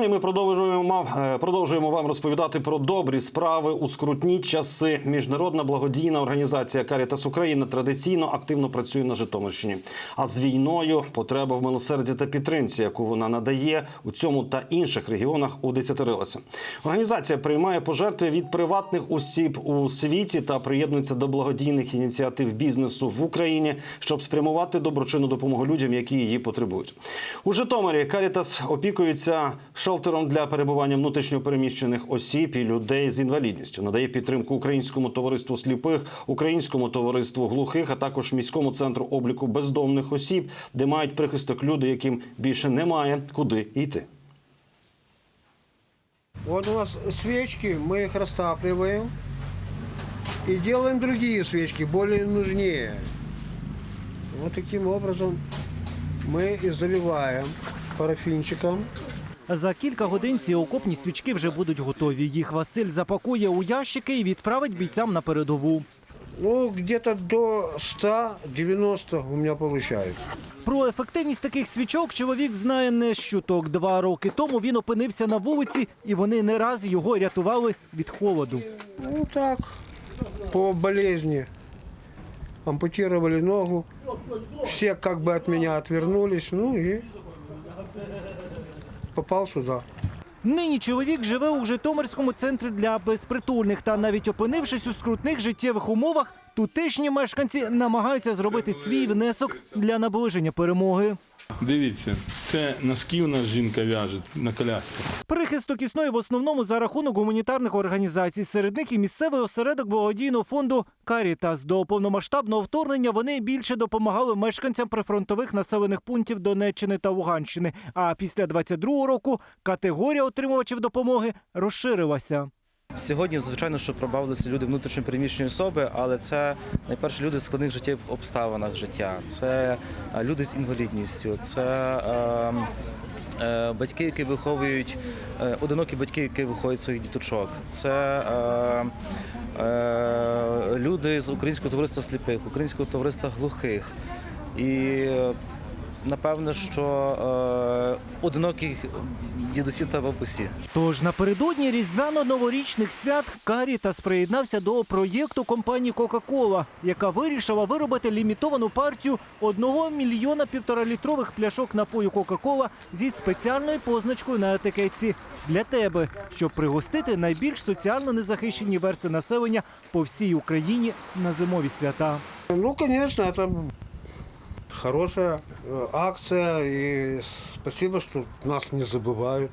Ну і ми продовжуємо е, продовжуємо вам розповідати про добрі справи у скрутні часи. Міжнародна благодійна організація Карітас Україна традиційно активно працює на Житомирщині. А з війною потреба в милосерді та підтримці, яку вона надає у цьому та інших регіонах, удесятерилася. Організація приймає пожертви від приватних осіб у світі та приєднується до благодійних ініціатив бізнесу в Україні, щоб спрямувати доброчинну допомогу людям, які її потребують. У Житомирі Карітас опікується шелтером для перебування внутрішньопереміщених осіб і людей з інвалідністю. Надає підтримку українському товариству сліпих, українському товариству глухих, а також міському центру обліку бездомних осіб, де мають прихисток люди, яким більше немає куди йти. Вот у нас свечки, мы их растапливаем и делаем другие свечки, более нужнее. Вот таким образом мы и заливаем парафинчиком. За кілька годин ці окопні свічки вже будуть готові. Їх Василь запакує у ящики і відправить бійцям на передову. Ну, где-то до 190 у меня получается. Про ефективність таких свічок чоловік знає не з чуток. Два роки тому він опинився на вулиці, і вони не раз його рятували від холоду. Ну так, по болезни. Ампутировали ногу. Все как бы от меня отвернулись, ну и попал сюда. Нині чоловік живе у Житомирському центрі для безпритульних. Та навіть опинившись у скрутних життєвих умовах, тутешні мешканці намагаються зробити свій внесок для наближення перемоги. Дивіться, це носки у нас жінка в'яже на колясці. Прихисток існує в основному за рахунок гуманітарних організацій. Серед них і місцевий осередок благодійного фонду Карітас. До повномасштабного вторгнення вони більше допомагали мешканцям прифронтових населених пунктів Донеччини та Луганщини. А після 22-го року категорія отримувачів допомоги розширилася. Сьогодні, звичайно, що пробавилися люди внутрішньо переміщені особи, але це найперше люди в складних життєвих обставинах життя. Це е, люди з інвалідністю, це е, е, батьки, які виховують е, одинокі батьки, які виховують своїх діточок. Це е, е, люди з українського товариства сліпих, українського товариства глухих. І напевно, що е, одинокі дідусі та бабусі. Тож напередодні різдвяно-новорічних свят Карітас приєднався до проєкту компанії Кока-Кола, яка вирішила виробити лімітовану партію одного мільйона півторалітрових пляшок напою Кока-Кола зі спеціальною позначкою на етикетці для тебе, щоб пригостити найбільш соціально незахищені верси населення по всій Україні на зимові свята. Ну, конечно, это хорошая э, акция, и спасибо, что нас не забывают.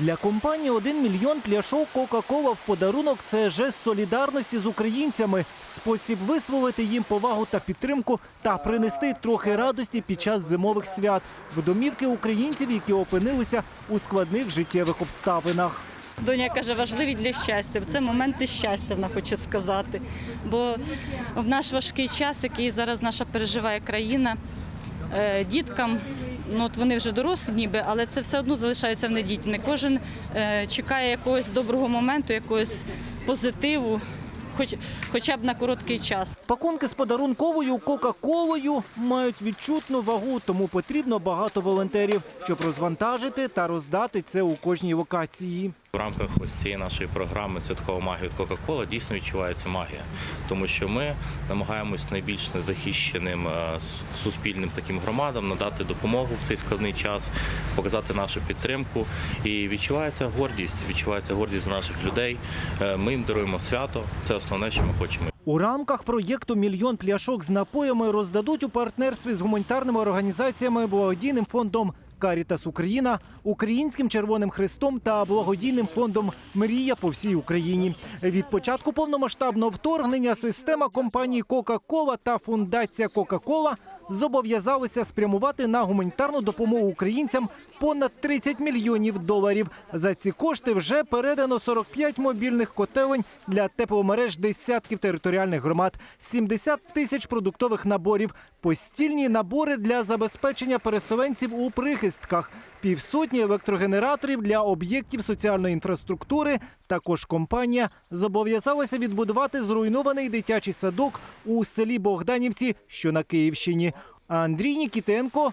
Для компанії один мільйон пляшок Кока-Кола в подарунок це жест солідарності з українцями, спосіб висловити їм повагу та підтримку та принести трохи радості під час зимових свят в домівки українців, які опинилися у складних життєвих обставинах. Доня каже, важливі для щастя. Це моменти щастя, вона хоче сказати. Бо в наш важкий час, який зараз наша переживає країна, е, діткам, ну от вони вже дорослі, ніби, але це все одно залишається не дітьми. Кожен е, чекає якогось доброго моменту, якогось позитиву, хоч, хоча б на короткий час. Пакунки з подарунковою Кока-Колою мають відчутну вагу, тому потрібно багато волонтерів, щоб розвантажити та роздати це у кожній локації. В рамках ось цієї нашої програми Святкова магія від Кока-Кола дійсно відчувається магія, тому що ми намагаємось найбільш незахищеним е, суспільним таким громадам надати допомогу в цей складний час, показати нашу підтримку. І відчувається гордість, відчувається гордість наших людей. Е, Ми їм даруємо свято. Це основне, що ми хочемо. У рамках проєкту Мільйон пляшок з напоями роздадуть у партнерстві з гуманітарними організаціями благодійним фондом Карітас Україна, Українським Червоним Хрестом та благодійним фондом Мрія по всій Україні. Від початку повномасштабного вторгнення система компанії Кока-Кола та фундація Кока-Кола зобов'язалися спрямувати на гуманітарну допомогу українцям понад 30 мільйонів доларів. За ці кошти вже передано 45 мобільних котелень для тепломереж десятків територіальних громад, 70 тисяч продуктових наборів, постільні набори для забезпечення переселенців у прихистках, півсотні електрогенераторів для об'єктів соціальної інфраструктури. Також компанія зобов'язалася відбудувати зруйнований дитячий садок у селі Богданівці, що на Київщині. Андрій Нікітенко,